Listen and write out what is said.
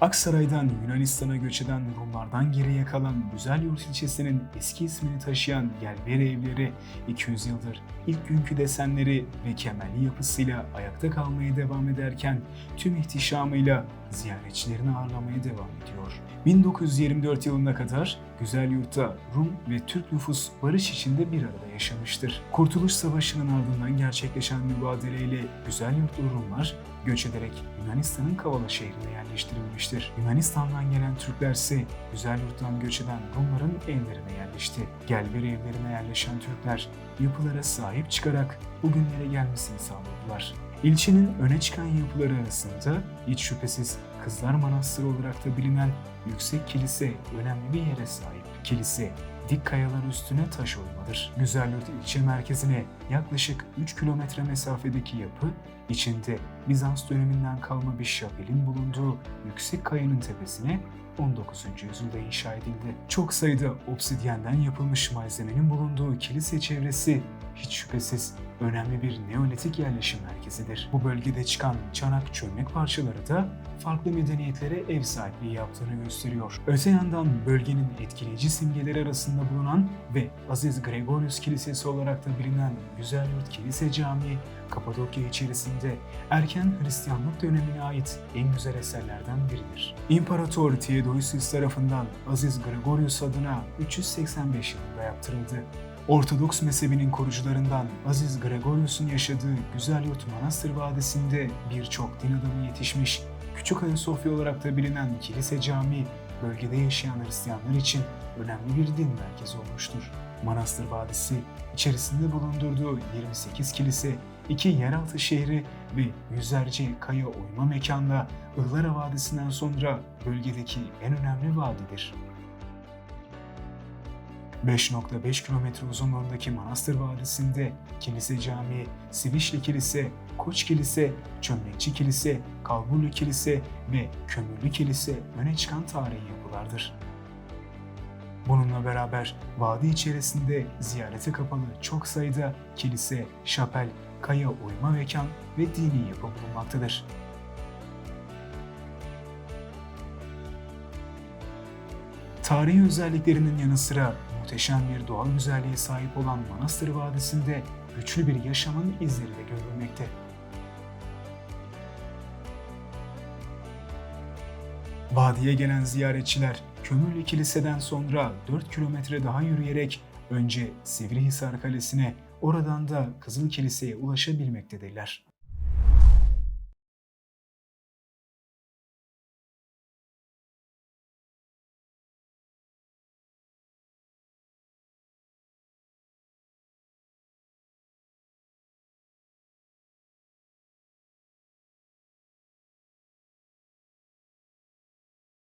Aksaray'dan Yunanistan'a göç eden Rumlardan geriye kalan Güzel Yurt ilçesinin eski ismini taşıyan Gelberi evleri 200 yıldır ilk günkü desenleri ve kemerli yapısıyla ayakta kalmaya devam ederken tüm ihtişamıyla ziyaretçilerini ağırlamaya devam ediyor. 1924 yılına kadar Güzel Yurt'ta Rum ve Türk nüfus barış içinde bir arada yaşamıştır. Kurtuluş Savaşı'nın ardından gerçekleşen mübadeleyle Güzel Yurtlu Rumlar göç ederek Yunanistan'ın Kavala şehrine yerleştirilmiştir. Yunanistan'dan gelen Türkler ise Güzel Yurt'tan göç eden Rumların evlerine yerleşti. Gelberi evlerine yerleşen Türkler yapılara sahip çıkarak bugünlere gelmesini sağladılar. İlçenin öne çıkan yapıları arasında hiç şüphesiz Kızlar Manastırı olarak da bilinen yüksek kilise önemli bir yere sahip. Kilise dik kayalar üstüne taş oymadır. Güzelyurt ilçe merkezine yaklaşık 3 kilometre mesafedeki yapı, içinde Bizans döneminden kalma bir şapelin bulunduğu yüksek kayanın tepesine 19. yüzyılda inşa edildi. Çok sayıda obsidyenden yapılmış malzemenin bulunduğu kilise çevresi hiç şüphesiz önemli bir neolitik yerleşim merkezidir. Bu bölgede çıkan çanak çömlek parçaları da farklı medeniyetlere ev sahipliği yaptığını gösteriyor. Öte yandan bölgenin etkileyici simgeleri arasında bulunan ve Aziz Gregorius Kilisesi olarak da bilinen Güzelyurt Kilise Camii, Kapadokya içerisinde erken Hristiyanlık dönemine ait en güzel eserlerden biridir. İmparator Theodosius tarafından Aziz Gregorius adına 385 yılında yaptırıldı. Ortodoks mezhebinin korucularından Aziz Gregorius'un yaşadığı Güzelyurt Manastır Vadisi'nde birçok din adamı yetişmiş, Küçük Ayasofya olarak da bilinen kilise cami, bölgede yaşayan Hristiyanlar için önemli bir din merkezi olmuştur. Manastır Vadisi, içerisinde bulundurduğu 28 kilise, iki yeraltı şehri ve yüzlerce kaya oyma mekanla Ihlara Vadisi'nden sonra bölgedeki en önemli vadidir. 5.5 kilometre uzunluğundaki Manastır Vadisi'nde Kilise Camii, Sivişli Kilise, Koç Kilise, Çömlekçi Kilise, Kalburlu Kilise ve Kömürlü Kilise öne çıkan tarihi yapılardır. Bununla beraber vadi içerisinde ziyarete kapalı çok sayıda kilise, şapel, kaya oyma mekan ve dini yapı bulunmaktadır. Tarihi özelliklerinin yanı sıra muhteşem bir doğal güzelliğe sahip olan Manastır Vadisi'nde güçlü bir yaşamın izleri de görülmekte. Vadiye gelen ziyaretçiler Kömürlü Kilise'den sonra 4 kilometre daha yürüyerek önce Sivrihisar Kalesi'ne oradan da Kızıl Kilise'ye ulaşabilmektedirler.